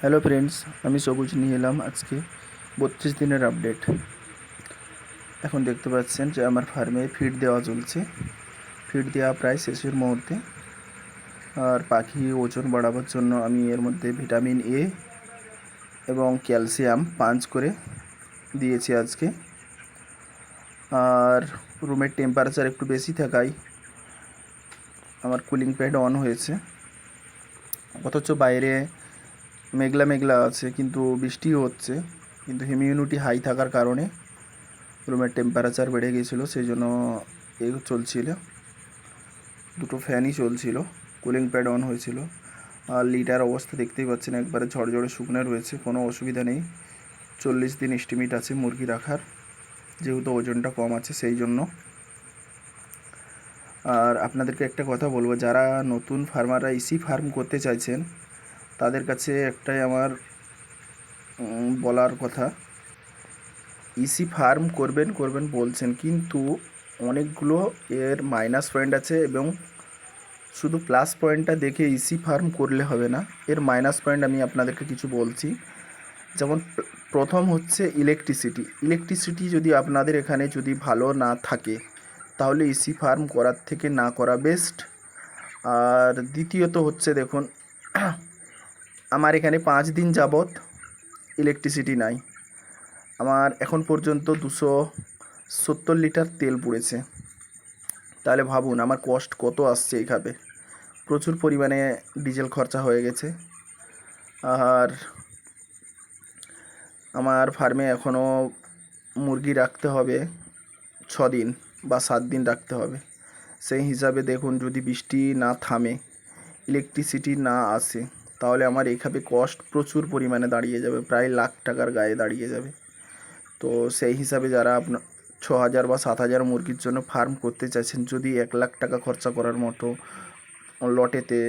Hello friends আমি সবুজ নিয়ে এলাম আজকে বত্রিশ দিনের আপডেট এখন দেখতে পাচ্ছেন যে আমার ফার্মে ফিড দেওয়া চলছে। ফিড দেওয়া প্রায় শেষের মুহূর্তে। আর পাখি ওজন বাড়াবার জন্য আমি এর মধ্যে ভিটামিন এ এবং ক্যালসিয়াম পাঞ্চ করে দিয়েছি আজকে। আর রুমের টেম্পারেচার একটু বেশি থাকায় আমার কুলিং প্যাড অন হয়েছে। অথচ বাইরে মেঘলা মেঘলা আছে, কিন্তু বৃষ্টিও হচ্ছে, কিন্তু হিমিউনিটি হাই থাকার কারণে রুমের টেম্পারেচার বেড়ে গিয়েছিল সেই জন্য এ চলছিল। দুটো ফ্যানই চলছিল কুলিং প্যাড অন হয়েছিল। আর লিটার অবস্থা দেখতেই পাচ্ছেন, একবারে ঝড়ঝড়ে শুকনো রয়েছে, কোনো অসুবিধা নেই। চল্লিশ দিন এস্টিমেট আছে মুরগি রাখার, যেহেতু ওজনটা কম আছে, সেই জন্য। আর আপনাদেরকে একটা কথা বলব, যারা নতুন ফার্মাররা ইসি ফার্ম করতে চাইছেন তাদের কাছে একটাই আমার বলার কথা। ইসি ফার্ম করবেন করবেন বলছেন, কিন্তু অনেকগুলো এর মাইনাস পয়েন্ট আছে এবং শুধু প্লাস পয়েন্টটা দেখে ইসি ফার্ম করলে হবে না। এর মাইনাস পয়েন্ট আমি আপনাদেরকে কিছু বলছি। যেমন প্রথম হচ্ছে ইলেকট্রিসিটি ইলেকট্রিসিটি যদি আপনাদের এখানে যদি ভালো না থাকে, তাহলে ইসি ফার্ম করার থেকে না করা বেস্ট আর দ্বিতীয়ত হচ্ছে দেখুন আমার এখানে পাঁচ দিন যাবৎ ইলেকট্রিসিটি নাই। আমার এখন পর্যন্ত দুশো সত্তর লিটার তেল পুড়েছে। তাহলে ভাবুন, আমার কষ্ট কত আসছে এইভাবে? প্রচুর পরিমাণে ডিজেল খরচা হয়ে গেছে। আর আমার ফার্মে এখনও মুরগি রাখতে হবে ছ দিন বা সাত দিন রাখতে হবে। সেই হিসাবে দেখুন, যদি বৃষ্টি না থামে ইলেকট্রিসিটি না আসে তাহলে আমার এইভাবে কস্ট প্রচুর পরিমাণে দাঁড়িয়ে যাবে, প্রায় লাখ টাকার গায়ে দাঁড়িয়ে যাবে। তো সেই হিসাবে যারা আপনার ছ হাজার বা সাত হাজার মুরগির জন্য ফার্ম করতে চাইছেন, যদি এক লাখ টাকা খরচা করার মতো লটেতে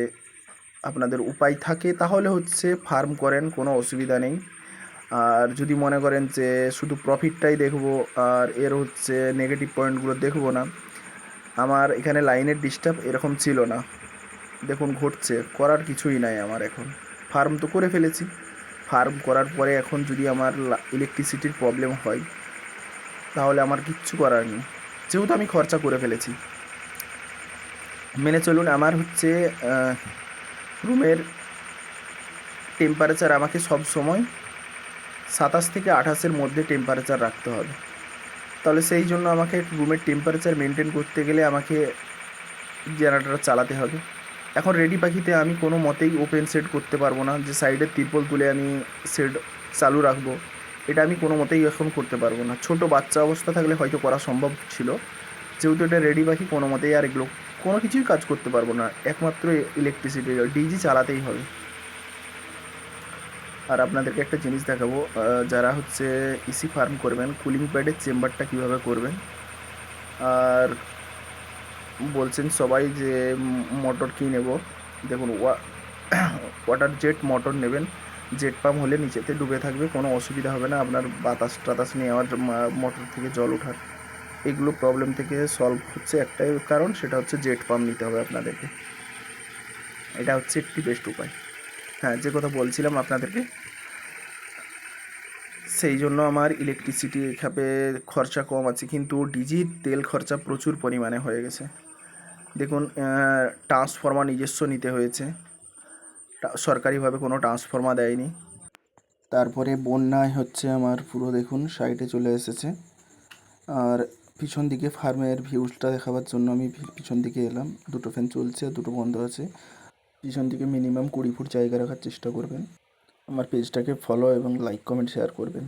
আপনাদের উপায় থাকে, তাহলে হচ্ছে ফার্ম করেন, কোনো অসুবিধা নেই। আর যদি মনে করেন যে শুধু প্রফিটটাই দেখব, আর এর হচ্ছে নেগেটিভ পয়েন্টগুলো দেখব না, আমার এখানে লাইনের ডিস্টার্ব এরকম ছিল না। দেখুন, ঘটছে। করার কিছুই নাই আমার এখন। ফার্ম তো করে ফেলেছি। ফার্ম করার পরে এখন যদি আমার ইলেকট্রিসিটির প্রবলেম হয়, তাহলে আমার কিচ্ছু করার নেই। যেহেতু আমি খরচা করে ফেলেছি। মেনে চলুন, আমার হচ্ছে রুমের টেম্পারেচার আমাকে সব সময় সাতাশ থেকে আঠাশের মধ্যে টেম্পারেচার রাখতে হবে। তাহলে সেই জন্য আমাকে রুমের টেম্পারেচার মেনটেন করতে গেলে আমাকে জেনারেটর চালাতে হবে। এখন রেডি পাখিতে আমি কোনো মতেই ওপেন সেট করতে পারব না। যে সাইডের তিরপল তুলে আমি সেট চালু রাখব, এটা আমি কোনো মতেই এখন করতে পারব না। ছোট বাচ্চা অবস্থা থাকলে হয়তো করা সম্ভব ছিল। যেহেতু এটা রেডি পাখি, কোনো মতেই আর এগুলো, কোনো কিছুই কাজ করতে পারব না। একমাত্র ইলেকট্রিসিটি ডিজি চালাতেই হবে। আর আপনাদেরকে একটা জিনিস দেখাবো যারা হচ্ছে ইসি ফার্ম করবেন কুলিং প্যাডের চেম্বারটা কীভাবে করবেন। আর বলছেন সবাই যে মোটর কী নেব? দেখুন ওয়াটার জেট মোটর নেবেন। জেট পাম্প হলে নিচেতে ডুবে থাকবে, কোনো অসুবিধা হবে না। আপনার বাতাস টাতাস নেওয়ার মোটর থেকে জল ওঠার। এগুলো প্রবলেম থেকে সলভ হচ্ছে একটাই কারণ, সেটা হচ্ছে জেট পাম্প নিতে হবে আপনাদেরকে। এটা হচ্ছে একটি বেস্ট উপায়। হ্যাঁ যে কথা বলছিলাম আপনাদেরকে, সেই জন্য আমার ইলেকট্রিসিটি এখানে খরচা কম আছে, কিন্তু ডিজির তেল খরচা প্রচুর পরিমাণে হয়ে গেছে। দেখুন ট্রান্সফর্মার নিজস্ব নিতে হয়েছে। সরকারিভাবে কোনো ট্রান্সফর্মার দেয়নি। তারপরে বন্যায় হচ্ছে আমার পুরো, দেখুন সাইডে চলে এসেছে। আর পিছন দিকে ফার্মের ভিউজটা দেখাবার জন্য আমি পিছন দিকে এলাম। দুটো ফ্যান চলছে, দুটো বন্ধ আছে। পিছন দিকে মিনিমাম কুড়ি ফুট জায়গা রাখার চেষ্টা করবেন। আমার পেজটাকে ফলো এবং লাইক কমেন্ট শেয়ার করবেন।